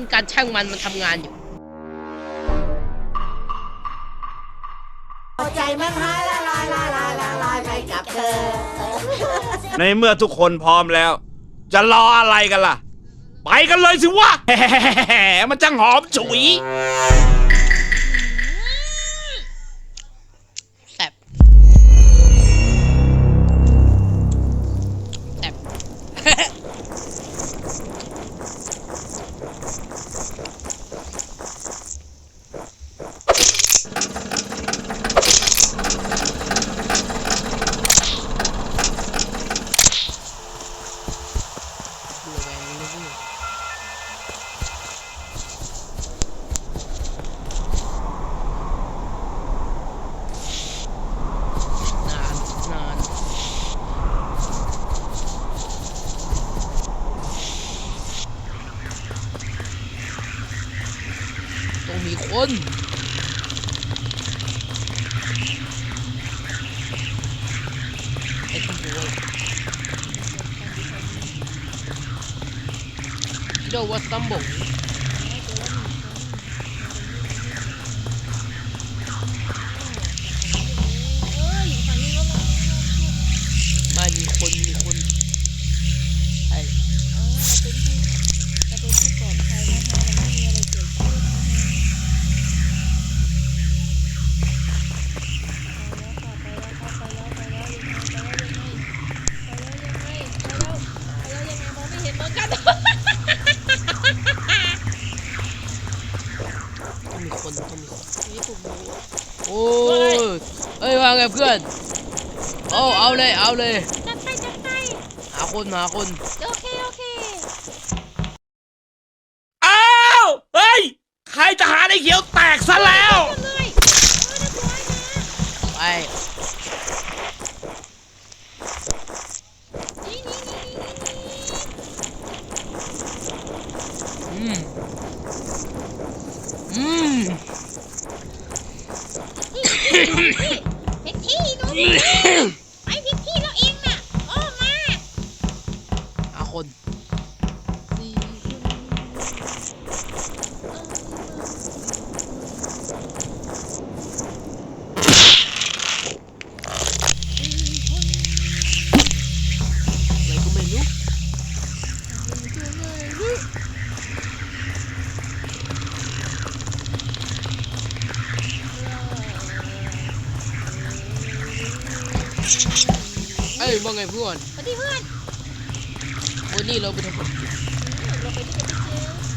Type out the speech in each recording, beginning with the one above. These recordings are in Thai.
อนการช่างมันมันทำงานอยู่ใจมันหายละลายละลายละลายไปกับเธอ ในเมื่อทุกคนพร้อมแล้ว จะรออะไรกันล่ะ ไปกันเลยสิวะ มันจังหอมฉุย มีคนไอ้ที่ดูว่า You know what stumble ไม่ ไงเพื่อนเอาเอาเลยเอาเลยจัดไปจัดไปหาคนหาคนโอเคโอเคอ้าวเฮ้ยใครจะหาไอ้เขียวแตกซะแล้วเลยเออเรียบร้อยนะไปนี่นี่นี่นี่นี่อืมอืม Yeah. เอ้ยว่าไงเพื่อนสวัสดีเพื่อนวันนี้เราไปทำ เราไปที่จะไปเจอ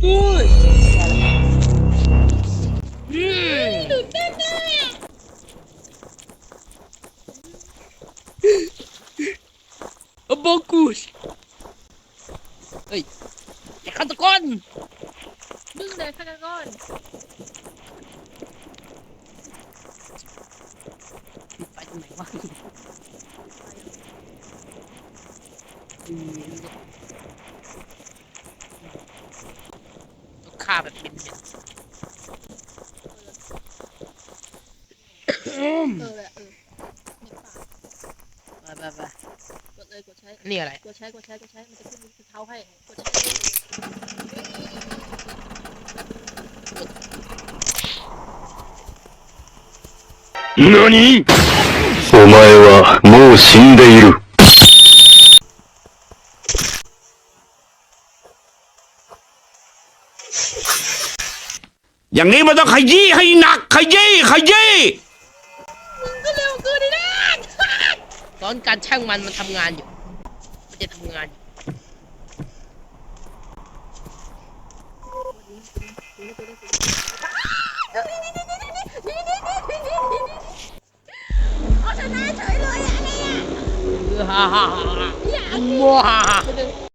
ไมค์อืมตื่นเต้นแน่อบอกูชเฮ้ยไอ้ฆาตกรมึงเลยฆาตกร ฆ่าแบบผิดเออแหละเออไปไปไปกดเลยกดใช้นี่อะไร กดใช้กดใช้กดใช้มันจะขึ้นมือเท้าให้กดใช้何お前はもう死んでいる。 อย่างนี้มันต้องขยี้ให้หนัก ขยี้ขยี้ก็เร็วเกินเลยนะตอนการช่างมันมันทำงานอยู่ มันจะทำงานอยู่เอาชนะเฉยเลยอะเนี่ยเออฮ่าฮ่าฮ่า